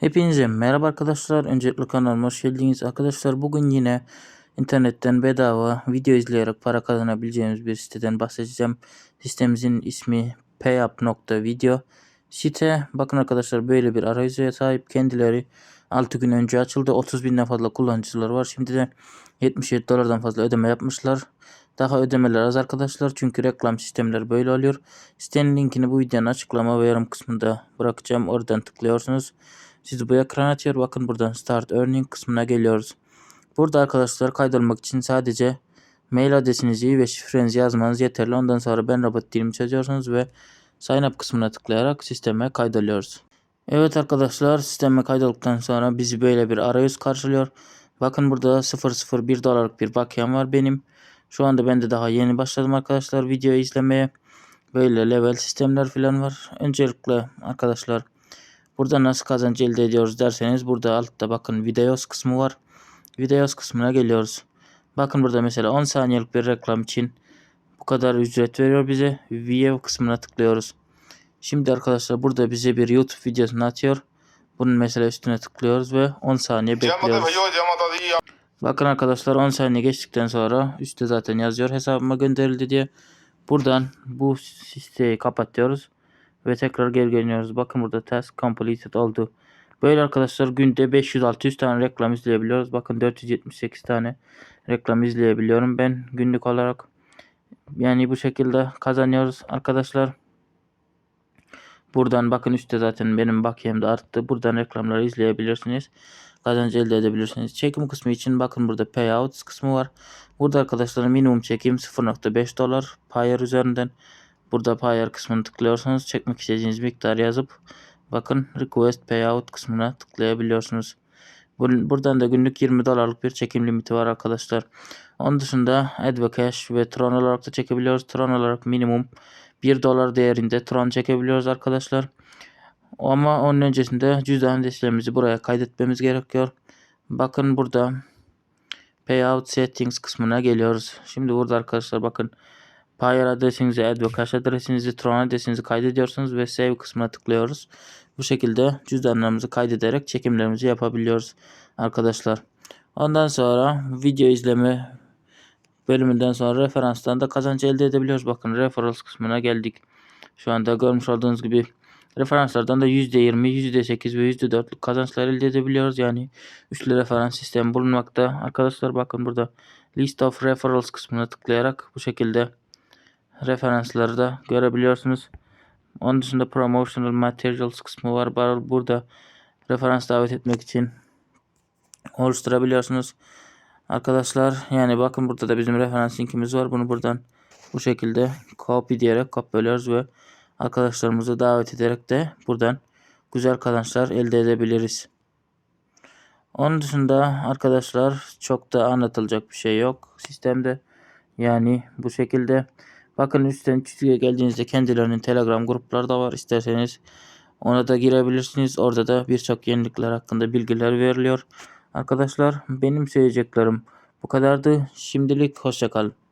Hepinize merhaba arkadaşlar. Öncelikle kanalıma hoş geldiniz. Arkadaşlar bugün yine internetten bedava video izleyerek para kazanabileceğimiz bir siteden bahsedeceğim. Sitemizin ismi payup.video. Site bakın arkadaşlar böyle bir arayüze sahip. Kendileri 6 gün önce açıldı. 30 binden fazla kullanıcılar var. Şimdi de 77 dolardan fazla ödeme yapmışlar. Daha ödemeler az arkadaşlar çünkü reklam sistemleri böyle oluyor. Sitenin linkini bu videonun açıklama ve yorum kısmında bırakacağım. Oradan tıklıyorsunuz. Sizi bu ekrana atıyor. Bakın buradan Start Earning kısmına geliyoruz. Burada arkadaşlar kaydolmak için sadece mail adresinizi ve şifrenizi yazmanız yeterli. Ondan sonra ben robot dilimi çözüyorsunuz ve Sign Up kısmına tıklayarak sisteme kaydoluyoruz. Evet arkadaşlar sisteme kaydolduktan sonra bizi böyle bir arayüz karşılıyor. Bakın burada 001 dolarlık bir bakiyem var benim. Şu anda ben de daha yeni başladım arkadaşlar video izlemeye. Böyle level sistemler falan var. Öncelikle arkadaşlar burada nasıl kazanç elde ediyoruz derseniz burada altta bakın videos kısmı var. Videos kısmına geliyoruz. Bakın burada mesela 10 saniyelik bir reklam için bu kadar ücret veriyor bize. View kısmına tıklıyoruz. Şimdi arkadaşlar burada bize bir YouTube videosunu atıyor. Bunun mesela üstüne tıklıyoruz ve 10 saniye bekliyoruz. Bakın arkadaşlar 10 saniye geçtikten sonra üstte zaten yazıyor hesabıma gönderildi diye. Buradan bu siteyi kapatıyoruz ve tekrar geri geliyoruz. Bakın burada task completed oldu. Böyle arkadaşlar günde 500-600 tane reklam izleyebiliyoruz. Bakın 478 tane reklam izleyebiliyorum ben günlük olarak. Yani bu şekilde kazanıyoruz arkadaşlar. Buradan bakın üstte zaten benim bakiyem de arttı. Buradan reklamları izleyebilirsiniz. Kazancı elde edebilirsiniz. Çekim kısmı için bakın burada payouts kısmı var. Burada arkadaşlar minimum çekim 0.5 dolar Payer üzerinden. Burada Payer kısmını tıklıyorsanız çekmek istediğiniz miktarı yazıp bakın request payout kısmına tıklayabiliyorsunuz. Bur- Buradan da günlük 20 dolarlık bir çekim limiti var arkadaşlar. Onun dışında Advocash ve Tron olarak da çekebiliyoruz. Tron olarak minimum 1 dolar değerinde Tron çekebiliyoruz arkadaşlar. Ama onun öncesinde cüzdan adreslerimizi buraya kaydetmemiz gerekiyor. Bakın burada Payout Settings kısmına geliyoruz. Şimdi burada arkadaşlar bakın Payer adresinizi, Advocash adresinizi, Tron adresinizi kaydediyorsunuz ve Save kısmına tıklıyoruz. Bu şekilde cüzdanlarımızı kaydederek çekimlerimizi yapabiliyoruz arkadaşlar. Ondan sonra video izleme bölümünden sonra referanstan da kazanç elde edebiliyoruz. Bakın referrals kısmına geldik. Şu anda görmüş olduğunuz gibi referanslardan da %20, %8 ve %4'lük kazançlar elde edebiliyoruz. Yani üçlü referans sistemi bulunmakta. Arkadaşlar bakın burada List of Referrals kısmına tıklayarak bu şekilde referansları da görebiliyorsunuz. Onun dışında Promotional Materials kısmı var. Burada referans davet etmek için oluşturabiliyorsunuz. Arkadaşlar yani bakın burada da bizim referans linkimiz var. Bunu buradan bu şekilde copy diyerek kopyalıyoruz ve arkadaşlarımızı davet ederek de buradan güzel kazançlar elde edebiliriz. Onun dışında arkadaşlar çok da anlatılacak bir şey yok sistemde. Yani bu şekilde bakın üstten çizgiye geldiğinizde kendilerinin Telegram grupları da var. İsterseniz ona da girebilirsiniz. Orada da birçok yenilikler hakkında bilgiler veriliyor. Arkadaşlar benim söyleyeceklerim bu kadardı. Şimdilik hoşçakalın.